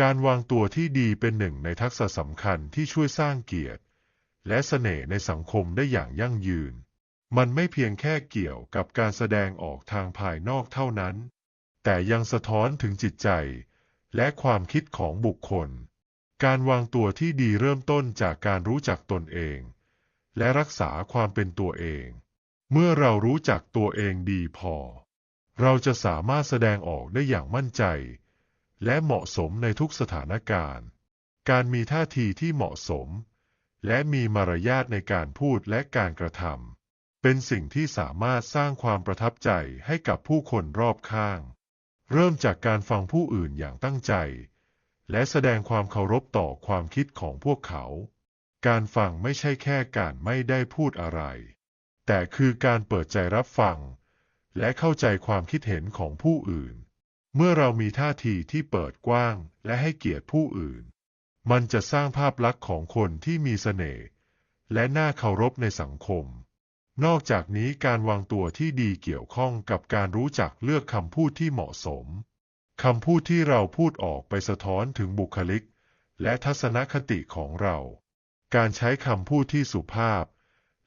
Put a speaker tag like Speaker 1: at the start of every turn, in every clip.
Speaker 1: การวางตัวที่ดีเป็นหนึ่งในทักษะสำคัญที่ช่วยสร้างเกียรติ และเสน่ห์ในสังคมได้อย่างยั่งยืน มันไม่เพียงแค่เกี่ยวกับการแสดงออกทางภายนอกเท่านั้น แต่ยังสะท้อนถึงจิตใจ และความคิดของบุคคล การวางตัวที่ดีเริ่มต้นจากการรู้จักตนเอง และรักษาความเป็นตัวเอง เมื่อเรารู้จักตัวเองดีพอ เราจะสามารถแสดงออกได้อย่างมั่นใจ และเหมาะสมในทุกสถานการณ์ การมีท่าทีที่เหมาะสม และมีมารยาทในการพูดและการกระทำเป็นสิ่งที่สามารถสร้างความประทับใจให้กับผู้คนรอบข้าง เริ่มจากการฟังผู้อื่นอย่างตั้งใจ และแสดงความเคารพต่อความคิดของพวกเขา การฟังไม่ใช่แค่การไม่ได้พูดอะไร แต่คือการเปิดใจรับฟัง และเข้าใจความคิดเห็นของผู้อื่น เมื่อเรามีท่าทีที่เปิดกว้างและให้เกียรติผู้อื่น มันจะสร้างภาพลักษณ์ของคนที่มีเสน่ห์และน่าเคารพในสังคม นอกจากนี้การวางตัวที่ดีเกี่ยวข้องกับการรู้จักเลือกคำพูดที่เหมาะสม คำพูดที่เราพูดออกไปสะท้อนถึงบุคลิก และทัศนคติของเรา การใช้คำพูดที่สุภาพ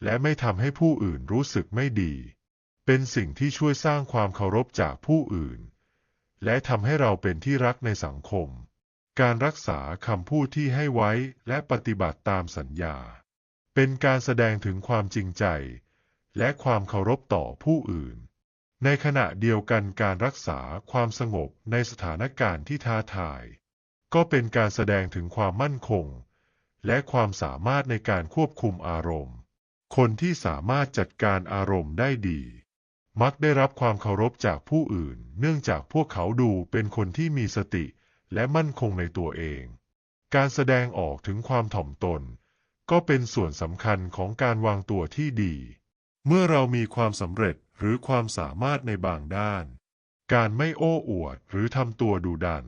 Speaker 1: และไม่ทำให้ผู้อื่นรู้สึกไม่ดี เป็นสิ่งที่ช่วยสร้างความเคารพจากผู้อื่น และทำให้เราเป็นที่รักในสังคม การรักษาคำพูดที่ให้ไว้และปฏิบัติตามสัญญา เป็นการแสดงถึงความจริงใจ และความเคารพต่อผู้อื่น ในขณะเดียวกันการรักษาความสงบในสถานการณ์ที่ท้าทาย ก็เป็นการแสดงถึงความมั่นคง และความสามารถในการควบคุมอารมณ์ คนที่สามารถจัดการอารมณ์ได้ดี มักได้รับความเคารพจากผู้อื่น เนื่องจากพวกเขาดูเป็นคนที่มีสติและมั่นคงในตัวเอง การแสดงออกถึงความถ่อมตน ก็เป็นส่วนสำคัญของการวางตัวที่ดี เมื่อเรามีความสำเร็จหรือความสามารถในบางด้าน การไม่โอ้อวดหรือทำตัวดูดัน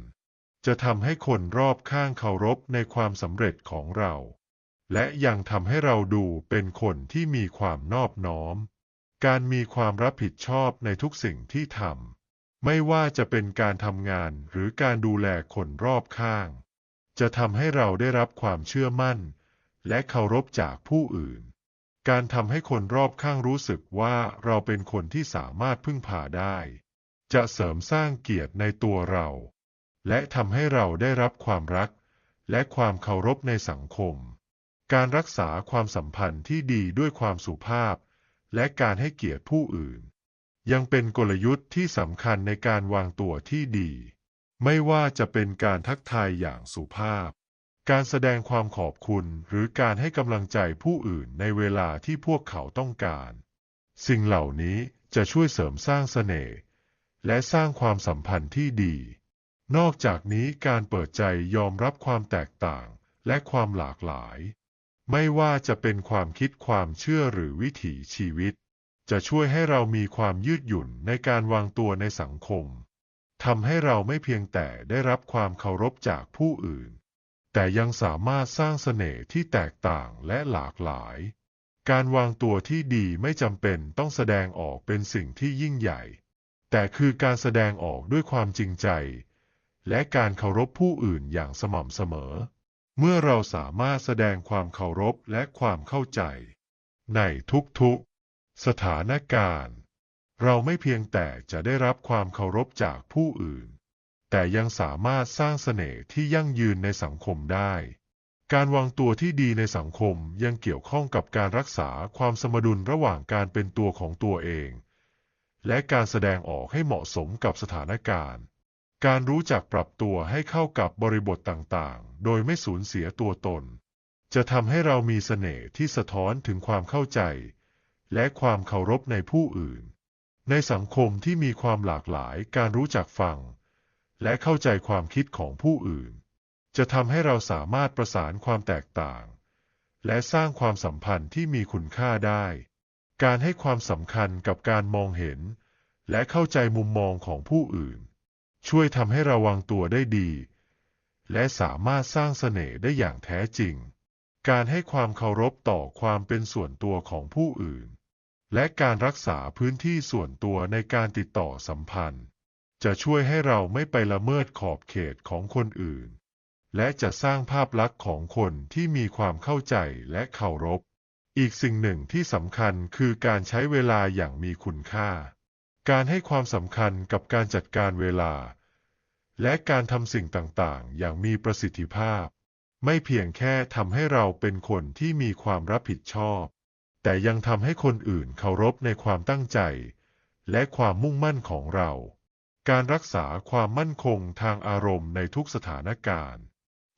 Speaker 1: จะทำให้คนรอบข้างเคารพในความสำเร็จของเรา และยังทำให้เราดูเป็นคนที่มีความนอบน้อม การมีความรับผิดชอบในทุกสิ่งที่ทำ ไม่ว่าจะเป็นการทำงานหรือการดูแลคนรอบข้าง จะทำให้เราได้รับความเชื่อมั่น และเคารพจากผู้อื่น การทำให้คนรอบข้างรู้สึกว่าเราเป็นคนที่สามารถพึ่งพาได้ จะเสริมสร้างเกียรติในตัวเรา และทำให้เราได้รับความรัก และความเคารพในสังคม การรักษาความสัมพันธ์ที่ดีด้วยความสุภาพ และการให้เกียรติผู้อื่น ยังเป็นกลยุทธ์ที่สำคัญในการวางตัวที่ดี ไม่ว่าจะเป็นการทักทายอย่างสุภาพ การแสดงความขอบคุณหรือการให้กำลังใจผู้อื่นในเวลาที่พวกเขาต้องการ สิ่งเหล่านี้จะช่วยเสริมสร้างเสน่ห์และสร้างความสัมพันธ์ที่ดี นอกจากนี้การเปิดใจยอมรับความแตกต่างและความหลากหลาย ไม่ว่าจะเป็นความคิดความเชื่อหรือวิถีชีวิต จะช่วยให้เรามีความยืดหยุ่นในการวางตัวในสังคมทำให้เราไม่เพียงแต่ได้รับความเคารพจากผู้อื่น แต่ยังสามารถสร้างเสน่ห์ที่แตกต่างและหลากหลาย การวางตัวที่ดีไม่จำเป็นต้องแสดงออกเป็นสิ่งที่ยิ่งใหญ่ แต่คือการแสดงออกด้วยความจริงใจ และการเคารพผู้อื่นอย่างสม่ำเสมอ เมื่อเราสามารถแสดงความเคารพและความเข้าใจ ในทุกๆ สถานการณ์ เราไม่เพียงแต่จะได้รับความเคารพจากผู้อื่น แต่ยังสามารถสร้างเสน่ห์ที่ยั่งยืนในสังคมได้ การวางตัวที่ดีในสังคมยังเกี่ยวข้องกับการรักษาความสมดุลระหว่างการเป็นตัวของตัวเอง และการแสดงออกให้เหมาะสมกับสถานการณ์ การรู้จักปรับตัวให้เข้ากับบริบทต่างๆ โดยไม่สูญเสียตัวตน จะทำให้เรามีเสน่ห์ที่สะท้อนถึงความเข้าใจ และความเคารพในผู้อื่น ในสังคมที่มีความหลากหลายการรู้จักฟัง และเข้าใจความคิดของผู้อื่น จะทำให้เราสามารถประสานความแตกต่าง และสร้างความสัมพันธ์ที่มีคุณค่าได้ การให้ความสำคัญกับการมองเห็น และเข้าใจมุมมองของผู้อื่น ช่วยทำให้เราวางตัวได้ดี และสามารถสร้างเสน่ห์ได้อย่างแท้จริง การให้ความเคารพต่อความเป็นส่วนตัวของผู้อื่น และการรักษาพื้นที่ส่วนตัวในการติดต่อสัมพันธ์ จะช่วยให้เราไม่ไปละเมิดขอบเขตของคนอื่น และจะสร้างภาพลักษณ์ของคนที่มีความเข้าใจและเคารพ อีกสิ่งหนึ่งที่สำคัญคือการใช้เวลาอย่างมีคุณค่า การให้ความสำคัญกับการจัดการเวลา และการทำสิ่งต่างๆ อย่างมีประสิทธิภาพ ไม่เพียงแค่ทำให้เราเป็นคนที่มีความรับผิดชอบ แต่ยังทำให้คนอื่นเคารพในความตั้งใจ และความมุ่งมั่นของเรา การรักษาความมั่นคงทางอารมณ์ในทุกสถานการณ์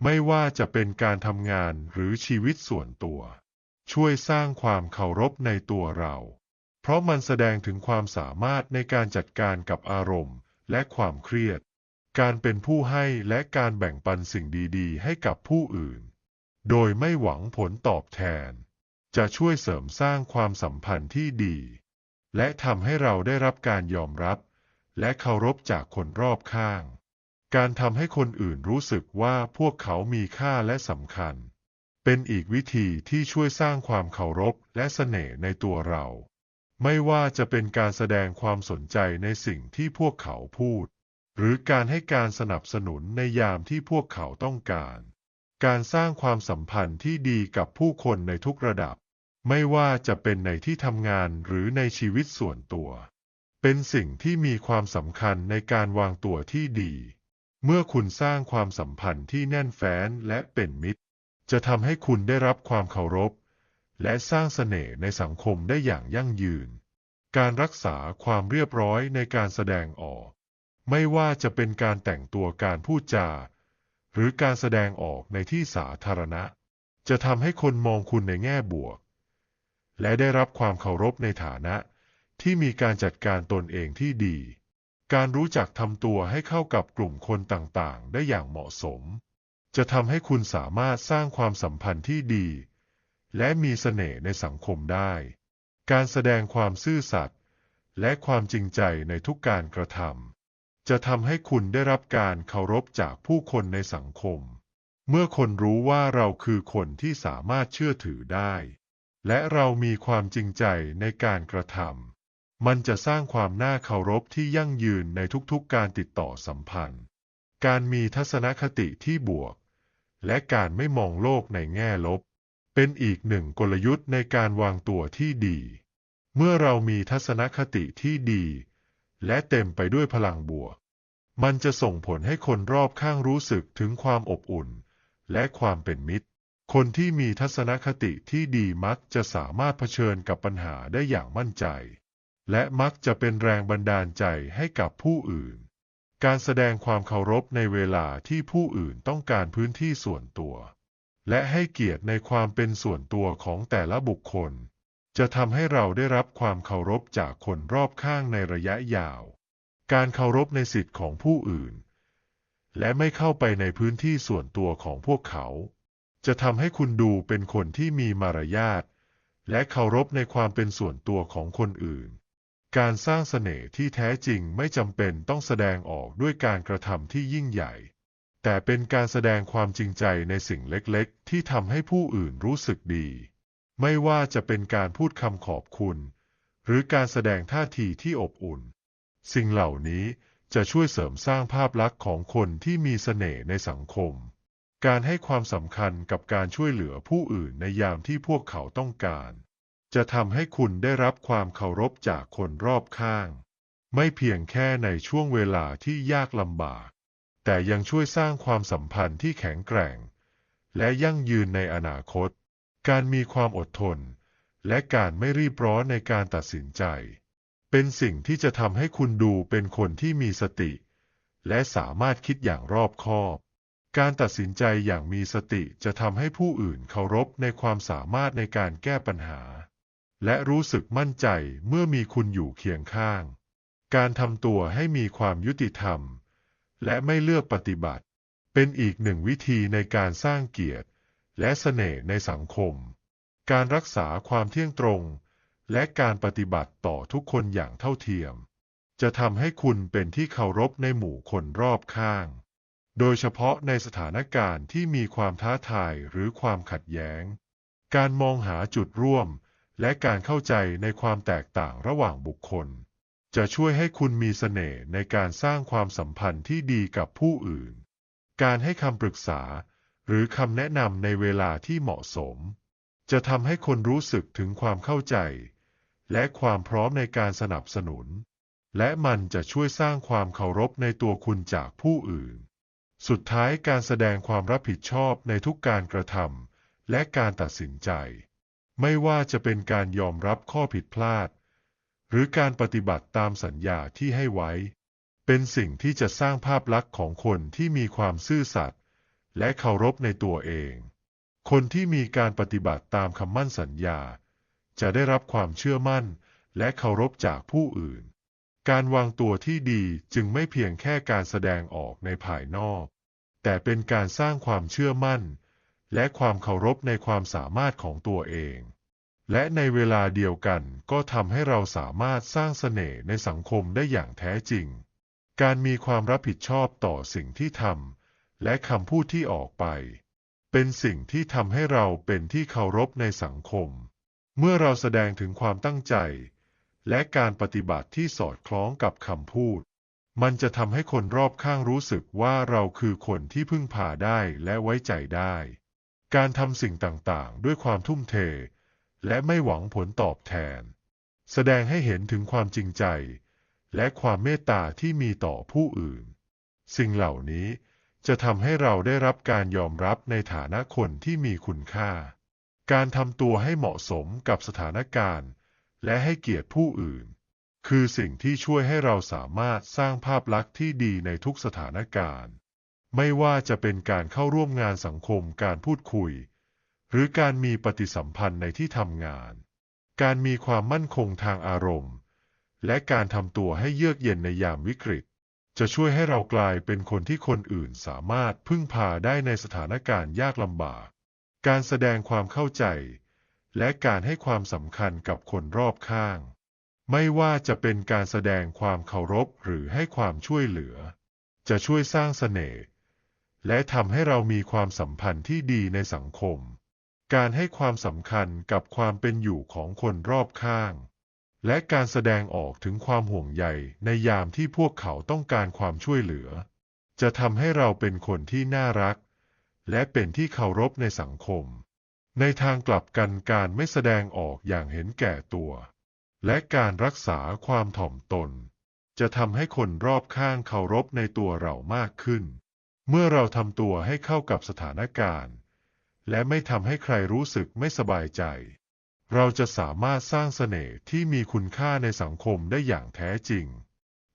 Speaker 1: ไม่ว่าจะเป็นการทำงานหรือชีวิตส่วนตัว ช่วยสร้างความเคารพในตัวเรา เพราะมันแสดงถึงความสามารถในการจัดการกับอารมณ์ และความเครียด การเป็นผู้ให้และการแบ่งปันสิ่งดีๆ ให้กับผู้อื่น โดยไม่หวังผลตอบแทน จะช่วยเสริมสร้างความสัมพันธ์ที่ดี และทำให้เราได้รับการยอมรับ และเคารพจากคนรอบข้าง การทำให้คนอื่นรู้สึกว่าพวกเขามีค่าและสำคัญ เป็นอีกวิธีที่ช่วยสร้างความเคารพและเสน่ห์ในตัวเรา ไม่ว่าจะเป็นการแสดงความสนใจในสิ่งที่พวกเขาพูด หรือการให้การสนับสนุนในยามที่พวกเขาต้องการ การสร้างความสัมพันธ์ที่ดีกับผู้คนในทุกระดับ ไม่ว่าจะเป็นในที่ทำงานหรือในชีวิตส่วนตัว เป็นสิ่งที่มีความสำคัญในการวางตัวที่ดี เมื่อคุณสร้างความสัมพันธ์ที่แน่นแฟ้นและเป็นมิตร จะทำให้คุณได้รับความเคารพ และสร้างเสน่ห์ในสังคมได้อย่างยั่งยืน การรักษาความเรียบร้อยในการแสดงออก ไม่ว่าจะเป็นการแต่งตัวการพูดจา หรือการแสดงออกในที่สาธารณะ จะทำให้คนมองคุณในแง่บวก และได้รับความเคารพในฐานะที่มีการจัดการตนเองที่ดี การรู้จักทำตัวให้เข้ากับกลุ่มคนต่างๆ ได้อย่างเหมาะสม จะทำให้คุณสามารถสร้างความสัมพันธ์ที่ดี และมีเสน่ห์ในสังคมได้ การแสดงความซื่อสัตย์และความจริงใจในทุกการกระทำจะทำให้คุณได้รับการเคารพจากผู้คนในสังคม เมื่อคนรู้ว่าเราคือคนที่สามารถเชื่อถือได้ และเรามีความจริงใจในการกระทำมันจะสร้างความน่าเคารพที่ยั่งยืนในทุกๆการติดต่อสัมพันธ์ การมีทัศนคติที่บวก และการไม่มองโลกในแง่ลบ เป็นอีกหนึ่งกลยุทธ์ในการวางตัวที่ดี เมื่อเรามีทัศนคติที่ดี และเต็มไปด้วยพลังบวก มันจะส่งผลให้คนรอบข้างรู้สึกถึงความอบอุ่น และความเป็นมิตร คนที่มีทัศนคติที่ดีมักจะสามารถเผชิญกับปัญหาได้อย่างมั่นใจ และมักจะเป็นแรงบันดาลใจให้กับผู้อื่น การแสดงความเคารพในเวลาที่ผู้อื่นต้องการพื้นที่ส่วนตัว และให้เกียรติในความเป็นส่วนตัวของแต่ละบุคคล จะทำให้เราได้รับความเคารพจากคนรอบข้างในระยะยาว การเคารพในสิทธิ์ของผู้อื่น และไม่เข้าไปในพื้นที่ส่วนตัวของพวกเขา จะทำให้คุณดูเป็นคนที่มีมารยาทและเคารพในความเป็นส่วนตัวของคนอื่น การสร้างเสน่ห์ที่แท้จริงไม่จำเป็นต้องแสดงออกด้วยการกระทำที่ยิ่งใหญ่ แต่เป็นการแสดงความจริงใจในสิ่งเล็กๆ ที่ทำให้ผู้อื่นรู้สึกดี ไม่ว่าจะเป็นการพูดคำขอบคุณ หรือการแสดงท่าทีที่อบอุ่น สิ่งเหล่านี้จะช่วยเสริมสร้างภาพลักษณ์ของคนที่มีเสน่ห์ในสังคม การให้ความสำคัญกับการช่วยเหลือผู้อื่นในยามที่พวกเขาต้องการ จะทำให้คุณได้รับความเคารพจากคนรอบข้าง ไม่เพียงแค่ในช่วงเวลาที่ยากลำบาก แต่ยังช่วยสร้างความสัมพันธ์ที่แข็งแกร่ง และยั่งยืนในอนาคต การมีความอดทน และการไม่รีบร้อนในการตัดสินใจ เป็นสิ่งที่จะทำให้คุณดูเป็นคนที่มีสติ และสามารถคิดอย่างรอบคอบ การตัดสินใจอย่างมีสติจะทำให้ผู้อื่นเคารพในความสามารถในการแก้ปัญหา และรู้สึกมั่นใจเมื่อมีคุณอยู่เคียงข้าง การทำตัวให้มีความยุติธรรม และไม่เลือกปฏิบัติ เป็นอีกหนึ่งวิธีในการสร้างเกียรติ และเสน่ห์ในสังคม การรักษาความเที่ยงตรง และการปฏิบัติต่อทุกคนอย่างเท่าเทียม จะทำให้คุณเป็นที่เคารพในหมู่คนรอบข้าง โดยเฉพาะในสถานการณ์ที่มีความท้าทายหรือความขัดแย้ง การมองหาจุดร่วม และการเข้าใจในความแตกต่างระหว่างบุคคล จะช่วยให้คุณมีเสน่ห์ในการสร้างความสัมพันธ์ที่ดีกับผู้อื่น การให้คำปรึกษา หรือคำแนะนำในเวลาที่เหมาะสม จะทำให้คนรู้สึกถึงความเข้าใจ และความพร้อมในการสนับสนุน และมันจะช่วยสร้างความเคารพในตัวคุณจากผู้อื่น สุดท้ายการแสดงความรับผิดชอบในทุกการกระทำและการตัดสินใจ ไม่ว่าจะเป็นการยอมรับข้อผิดพลาด รือการปฏิบัติตามสัญญาที่ให้ไว้ เป็นสิ่งที่จะสร้างภาพลักษณ์ของคนที่มีความซื่อสัตย์และเคารพในตัวเอง คนที่มีการปฏิบัติตามคำมั่นสัญญา จะได้รับความเชื่อมั่นและเคารพจากผู้อื่น การวางตัวที่ดีจึงไม่เพียงแค่การแสดงออกในภายนอก แต่เป็นการสร้างความเชื่อมั่น และความเคารพในความสามารถของตัวเอง และในเวลาเดียวกันก็ทำให้เราสามารถสร้างเสน่ห์ในสังคมได้อย่างแท้จริง การมีความรับผิดชอบต่อสิ่งที่ทำและคำพูดที่ออกไป เป็นสิ่งที่ทำให้เราเป็นที่เคารพในสังคม เมื่อเราแสดงถึงความตั้งใจ และการปฏิบัติที่สอดคล้องกับคำพูด มันจะทำให้คนรอบข้างรู้สึกว่าเราคือคนที่พึ่งพาได้และไว้ใจได้ การทำสิ่งต่างๆ ด้วยความทุ่มเท และไม่หวังผลตอบแทน แสดงให้เห็นถึงความจริงใจ และความเมตตาที่มีต่อผู้อื่น สิ่งเหล่านี้จะทำให้เราได้รับการยอมรับในฐานะคนที่มีคุณค่า การทำตัวให้เหมาะสมกับสถานการณ์ และให้เกียรติผู้อื่น คือสิ่งที่ช่วยให้เราสามารถสร้างภาพลักษณ์ที่ดีในทุกสถานการณ์ ไม่ว่าจะเป็นการเข้าร่วมงานสังคมการพูดคุย หรือการมีปฏิสัมพันธ์ในที่ทำงาน การมีความมั่นคงทางอารมณ์ และการทำตัวให้เยือกเย็นในยามวิกฤต จะช่วยให้เรากลายเป็นคนที่คนอื่นสามารถพึ่งพาได้ในสถานการณ์ยากลำบาก การแสดงความเข้าใจ และการให้ความสำคัญกับคนรอบข้าง ไม่ว่าจะเป็นการแสดงความเคารพหรือให้ความช่วยเหลือ จะช่วยสร้างเสน่ห์และทำให้เรามีความสัมพันธ์ที่ดีในสังคม การให้ความสำคัญกับความเป็นอยู่ของคนรอบข้าง และการแสดงออกถึงความห่วงใยในยามที่พวกเขาต้องการความช่วยเหลือ จะทำให้เราเป็นคนที่น่ารัก และเป็นที่เคารพในสังคม ในทางกลับกันการไม่แสดงออกอย่างเห็นแก่ตัว และการรักษาความถ่อมตน จะทำให้คนรอบข้างเคารพในตัวเรามากขึ้น เมื่อเราทำตัวให้เข้ากับสถานการณ์ และไม่ทำให้ใครรู้สึกไม่สบายใจ เราจะสามารถสร้างเสน่ห์ที่มีคุณค่าในสังคมได้อย่างแท้จริง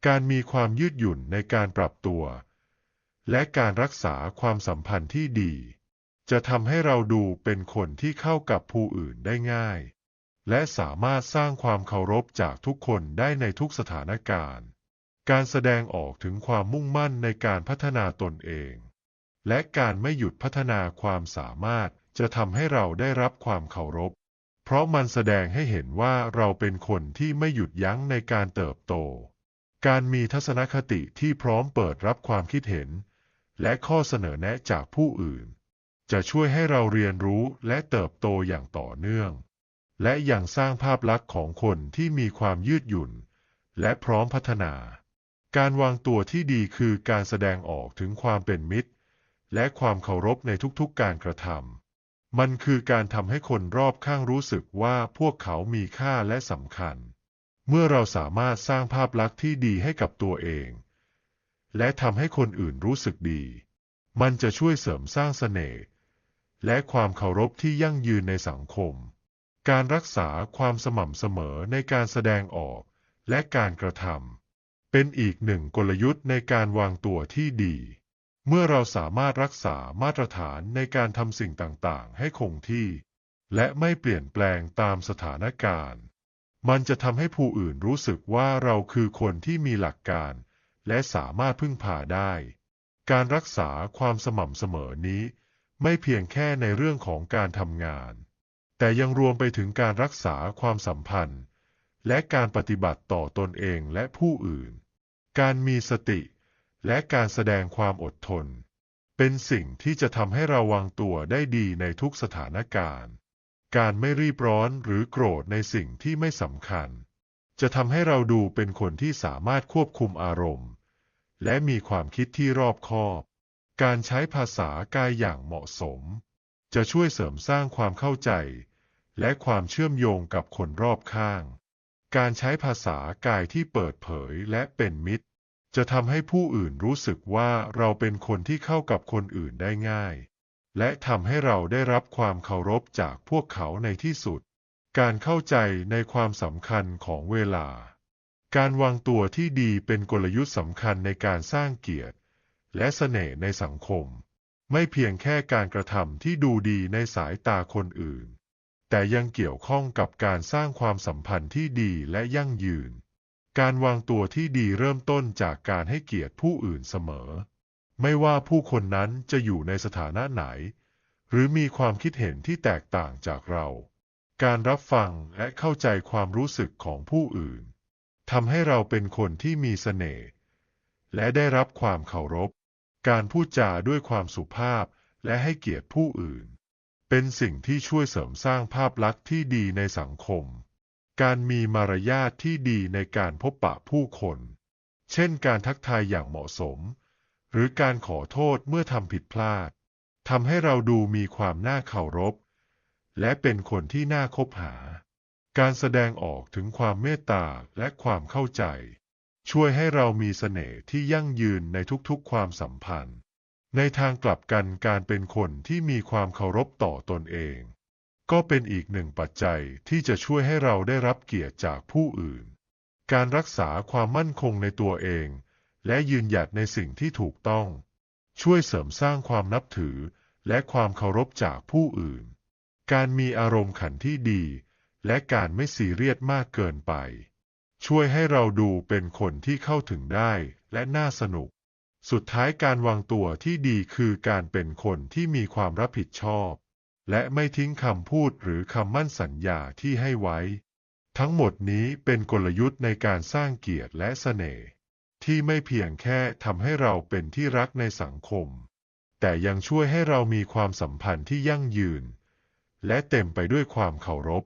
Speaker 1: การมีความยืดหยุ่นในการปรับตัว และการรักษาความสัมพันธ์ที่ดี จะทำให้เราดูเป็นคนที่เข้ากับผู้อื่นได้ง่าย และสามารถสร้างความเคารพจากทุกคนได้ในทุกสถานการณ์ การแสดงออกถึงความมุ่งมั่นในการพัฒนาตนเอง และการไม่หยุดพัฒนาความสามารถจะทำให้เราได้รับความเคารพ เพราะมันแสดงให้เห็นว่าเราเป็นคนที่ไม่หยุดยั้งในการเติบโต การมีทัศนคติที่พร้อมเปิดรับความคิดเห็น และข้อเสนอแนะจากผู้อื่น จะช่วยให้เราเรียนรู้และเติบโตอย่างต่อเนื่อง และยังสร้างภาพลักษณ์ของคนที่มีความยืดหยุ่น และพร้อมพัฒนา การวางตัวที่ดีคือการแสดงออกถึงความเป็นมิตร และความเคารพในทุกๆการกระทำ มันคือการทำให้คนรอบข้างรู้สึกว่าพวกเขามีค่าและสำคัญ เมื่อเราสามารถสร้างภาพลักษณ์ที่ดีให้กับตัวเอง และทำให้คนอื่นรู้สึกดี มันจะช่วยเสริมสร้างเสน่ห์และความเคารพที่ยั่งยืนในสังคม การรักษาความสม่ำเสมอในการแสดงออกและการกระทำเป็นอีกหนึ่งกลยุทธ์ในการวางตัวที่ดี เมื่อเราสามารถรักษามาตรฐานในการทำสิ่งต่าง ๆ ให้คงที่ และไม่เปลี่ยนแปลงตามสถานการณ์ มันจะทำให้ผู้อื่นรู้สึกว่าเราคือคนที่มีหลักการ และสามารถพึ่งพาได้ การรักษาความสม่ำเสมอนี้ ไม่เพียงแค่ในเรื่องของการทำงาน แต่ยังรวมไปถึงการรักษาความสัมพันธ์ และการปฏิบัติต่อตนเองและผู้อื่น การมีสติ และการแสดงความอดทน เป็นสิ่งที่จะทำให้เราวางตัวได้ดีในทุกสถานการณ์ การไม่รีบร้อนหรือโกรธในสิ่งที่ไม่สำคัญ จะทำให้เราดูเป็นคนที่สามารถควบคุมอารมณ์ และมีความคิดที่รอบคอบ การใช้ภาษากายอย่างเหมาะสม จะช่วยเสริมสร้างความเข้าใจ และความเชื่อมโยงกับคนรอบข้าง การใช้ภาษากายที่เปิดเผยและเป็นมิตร จะทำให้ผู้อื่นรู้สึกว่าเราเป็นคนที่เข้ากับคนอื่นได้ง่าย และทำให้เราได้รับความเคารพจากพวกเขาในที่สุด การเข้าใจในความสำคัญของเวลา การวางตัวที่ดีเป็นกลยุทธ์สำคัญในการสร้างเกียรติ และเสน่ห์ในสังคม ไม่เพียงแค่การกระทำที่ดูดีในสายตาคนอื่น แต่ยังเกี่ยวข้องกับการสร้างความสัมพันธ์ที่ดีและยั่งยืน การวางตัวที่ดีเริ่มต้นจากการให้เกียรติผู้อื่นเสมอ ไม่ว่าผู้คนนั้นจะอยู่ในสถานะไหน หรือมีความคิดเห็นที่แตกต่างจากเรา การรับฟังและเข้าใจความรู้สึกของผู้อื่นทำให้เราเป็นคนที่มีเสน่ห์และได้รับความเคารพ การพูดจาด้วยความสุภาพและให้เกียรติผู้อื่น เป็นสิ่งที่ช่วยเสริมสร้างภาพลักษณ์ที่ดีในสังคม การมีมารยาทที่ดีในการพบปะผู้คน เช่นการทักทายอย่างเหมาะสม หรือการขอโทษเมื่อทำผิดพลาดทำให้เราดูมีความน่าเคารพ และเป็นคนที่น่าคบหา การแสดงออกถึงความเมตตาและความเข้าใจ ช่วยให้เรามีเสน่ห์ที่ยั่งยืนในทุกๆ ความสัมพันธ์ ในทางกลับกันการเป็นคนที่มีความเคารพต่อตนเอง ก็เป็นอีกหนึ่งปัจจัยที่จะช่วยให้เราได้รับเกียรติจากผู้อื่น การรักษาความมั่นคงในตัวเอง และยืนหยัดในสิ่งที่ถูกต้อง ช่วยเสริมสร้างความนับถือ และความเคารพจากผู้อื่น การมีอารมณ์ขันที่ดี และการไม่ซีเรียสมากเกินไป ช่วยให้เราดูเป็นคนที่เข้าถึงได้และน่าสนุก สุดท้ายการวางตัวที่ดีคือการเป็นคนที่มีความรับผิดชอบ และไม่ทิ้งคำพูดหรือคำมั่นสัญญาที่ให้ไว้ ทั้งหมดนี้เป็นกลยุทธ์ในการสร้างเกียรติและเสน่ห์ที่ไม่เพียงแค่ทำให้เราเป็นที่รักในสังคม แต่ยังช่วยให้เรามีความสัมพันธ์ที่ยั่งยืน และเต็มไปด้วยความเคารพ